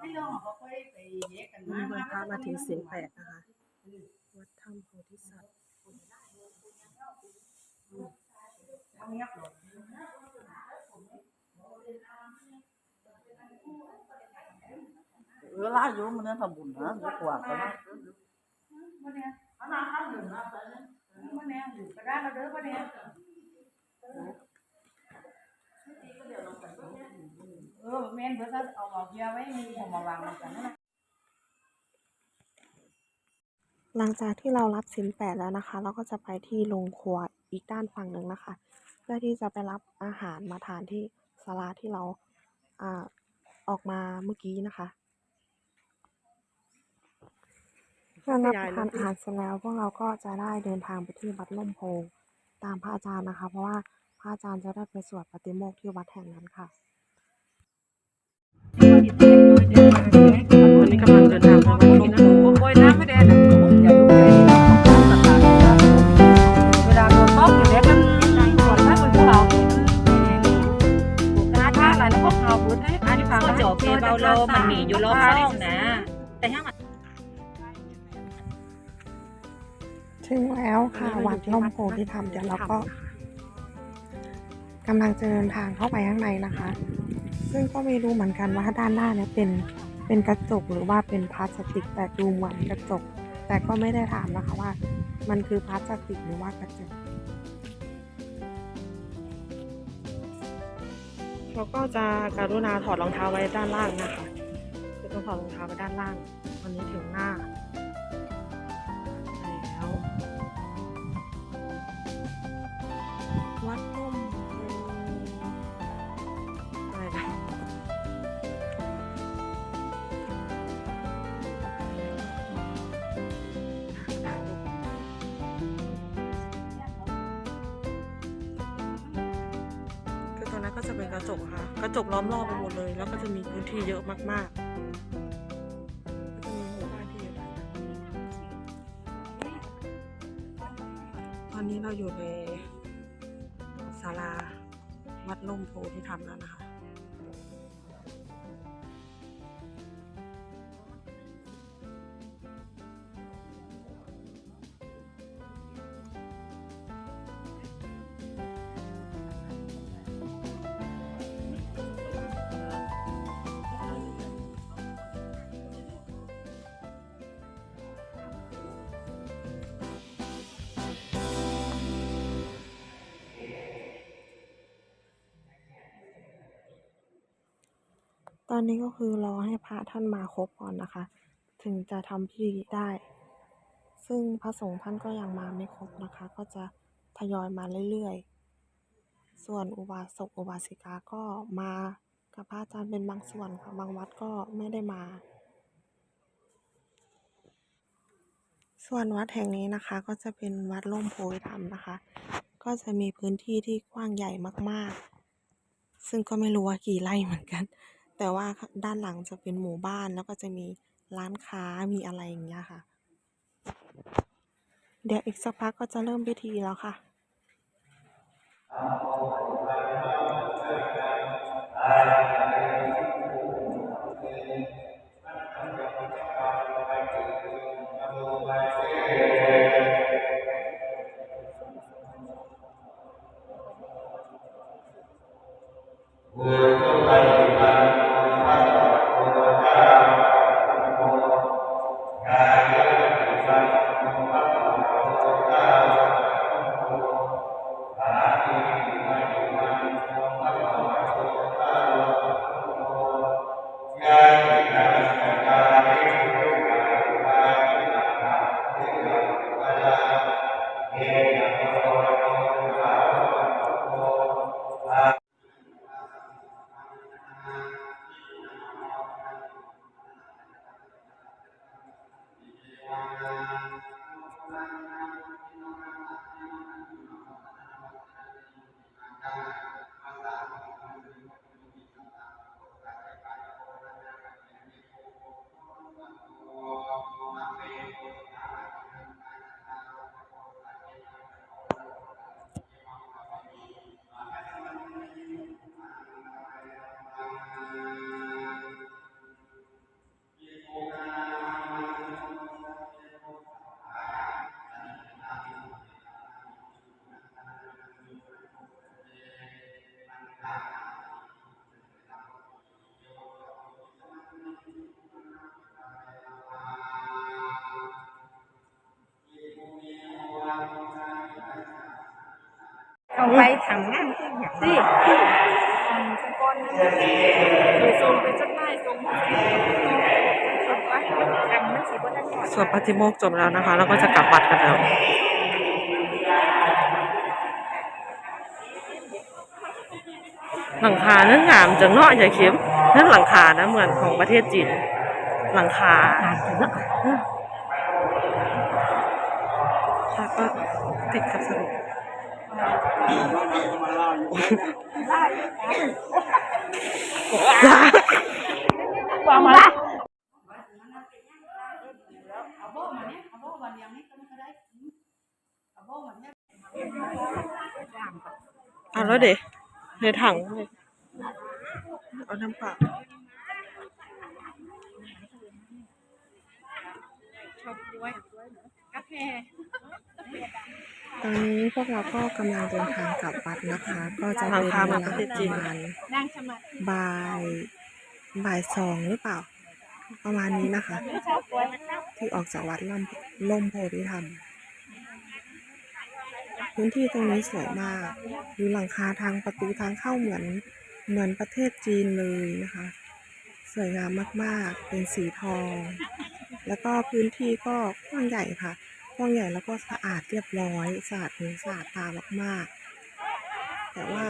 ไม่ยอมเขาค่อยไปแยกกันมีมาวันพระมาถึงศีลแปดนะคะ วัดถ้ำโพธิสัตว์เงียบหรอกเวลาอยู่มันนั้นทำบุญนะดีกว่าไปนะมาเนี่ยมานาข้ามหนึ่งนะมาเนี่ยอยู่กระด้างเราเด้อมาเนี่ย ออแม่นเดี๋ยวถ้าเอาหมอกเยร์ไว้มีผมมาวางกันนะหลังจากที่เรารับศีลแปดแล้วนะคะ เราก็จะไปที่โรงครัวอีกด้านฝั่งหนึ่งนะคะ เพื่อที่จะไปรับอาหารมาทานที่ศาลาที่เราอ่าออกมาเมื่อกี้นะคะเมื่อรับประทานอาหารเสร็จแล้วพวกเราก็จะได้เดินทางไปที่วัดล่มโพตามพระอาจารย์นะคะ เพราะว่าพระอาจารย์จะได้ไปสวดปฏิโมกข์ที่วัดแห่งนั้นค่ะ เดินทางไปวัดล่มโพงโอยน้ำไม่ได้นะอย่าดูใจเวลาโดนต๊อกอยู่แล้วกันส่วนมากเป็นพวกเรากาท่าอะไรแล้วพวกเราบุญให้อันนี้ฟังก็จบเพเบาโลมันมีอยู่รอบช่องนะ แต่ถ้ามันถึงแล้วค่ะวัดล่มโพธิธรรมเดี๋ยวเราก็กำลังจะเดินทางเข้าไปข้างในนะคะ ซึ่งก็ไม่รู้เหมือนกันว่าด้านหน้าเนี่ยเป็น เป็นกระจกหรือว่าเป็นพลาสติกแต่ดูเหมือนกระจก แต่ก็ไม่ได้ถามนะคะว่า มันคือพลาสติกหรือว่ากระจกเราก็จะการุณาถอดรองเท้าไว้ด้านล่างนะคะคือต้องถอดรองเท้าไว้ด้านล่าง วันนี้ถึงหน้า ก็จะเป็นกระจกค่ะ กระจกล้อมรอบไปหมดเลย แล้วก็จะมีพื้นที่เยอะมากๆจะมีหมู่บ้านที่อยู่ด้านหลังตอนนี้เราอยู่ในศาลาวัดล่มโพธิธรรมแล้วนะคะ ตอนนี้ก็คือรอให้พระท่านมาครบก่อนนะคะ ถึงจะทำพิธีได้ ซึ่งพระสงฆ์ท่านก็ยังมาไม่ครบนะคะ ก็จะทยอยมาเรื่อยๆ ส่วนอุบาสกอุบาสิกาก็มากับพระอาจารย์เป็นบางส่วนค่ะบางวัดก็ไม่ได้มา ส่วนวัดแห่งนี้นะคะ ก็จะเป็นวัดล่มโพธิธรรมนะคะ ก็จะมีพื้นที่ที่กว้างใหญ่มากๆ ซึ่งก็ไม่รู้ว่ากี่ไร่เหมือนกัน แต่ว่าด้านหลังจะเป็นหมู่บ้านแล้วก็จะมีร้านค้ามีอะไรอย่างเงี้ยค่ะ เดี๋ยวอีกสักพักก็จะเริ่มพิธีแล้วค่ะเ ทำงานที่อย่างนี้ไปส่งไปจดหมายส่งมาทำมันสิบ่ได้ก่อนสวดปฏิโมกข์จบแล้วนะคะ แล้วก็จะกลับวัดกันแล้วหลังคาเนื้องามจังเนาะอย่าเข็มเนื้อหลังคานะเหมือนของประเทศจีนหลังคาค่ะก็ติดกับสรุป จ้าเอามาเอาโบ้มาเลี้ยงนี่ก็ไม่ได้เอามาเอาแล้วเด็ในถังเลยเอาน้ำปล่ากาแฟ ตอนนี้พวกเราก็กำลังเดินทางกลับวัดนะคะ ก็จะเป็นเวลาประมาณนั่งสมาธิบ่ายบ่ายสองหรือเปล่า ประมาณนี้นะคะ ที่ออกจากวัดล่ำล่มโพธิธรรมพื้นที่ตรงนี้สวยมากดูหลังคาทางประตูทางเข้าเหมือนเหมือนประเทศจีนเลยนะคะ สวยงามมากๆ เป็นสีทอง แล้วก็พื้นที่ก็กว้างใหญ่ค่ะ กว้างใหญ่แล้วก็สะอาดเรียบร้อยสะอาดหูสะอาดตามากๆ แต่ว่า